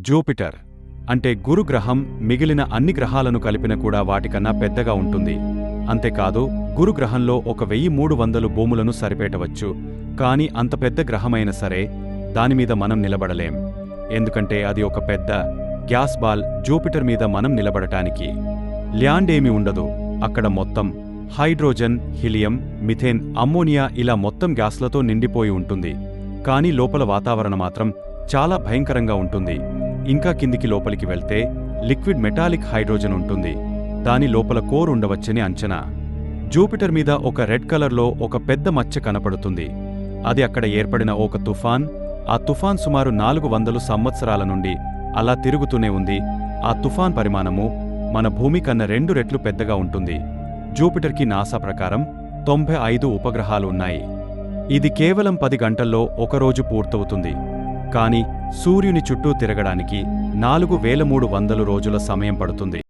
Jupiter అంటే గురు గ్రహం మిగిలిన అన్ని గ్రహాలను కలిపిన కూడా వాటికన్నా పెద్దగా ఉంటుంది. అంతేకాదు గురు గ్రహంలో ఒక వెయ్యి మూడు వందలు భూములను సరిపేటవచ్చు కాని అంత పెద్ద గ్రహమైన సరే దానిమీద మనం నిలబడలేం. ఎందుకంటే అది ఒక పెద్ద గ్యాస్ బాల్ జూపిటర్ మీద మనం నిలబడటానికి. ల్యాండ్ ఏమీ ఉండదు. అక్కడ మొత్తం హైడ్రోజన్ హిలియం మిథేన్ అమ్మోనియా ఇలా మొత్తం గ్యాస్లతో నిండిపోయి ఉంటుంది. కానీ లోపల వాతావరణం మాత్రం చాలా భయంకరంగా ఉంటుంది. ఇంకా కిందికి లోపలికి వెళ్తే లిక్విడ్ మెటాలిక్ హైడ్రోజన్ ఉంటుంది. దాని లోపల కోర్ ఉండవచ్చని అంచనా. జూపిటర్ మీద ఒక రెడ్ కలర్లో ఒక పెద్ద మచ్చ కనపడుతుంది. అది అక్కడ ఏర్పడిన ఒక తుఫాన్. ఆ తుఫాన్ సుమారు నాలుగు వందలు సంవత్సరాల నుండి అలా తిరుగుతూనే ఉంది. ఆ తుఫాన్ పరిమాణము మన భూమి కన్న రెండు రెట్లు పెద్దగా ఉంటుంది. జూపిటర్కి నాసా ప్రకారం తొంభై ఐదు ఉపగ్రహాలు ఉన్నాయి. ఇది కేవలం పది గంటల్లో ఒకరోజు పూర్తవుతుంది. కానీ సూర్యుని చుట్టూ తిరగడానికి నాలుగు వేల మూడు వందలు రోజుల సమయం పడుతుంది.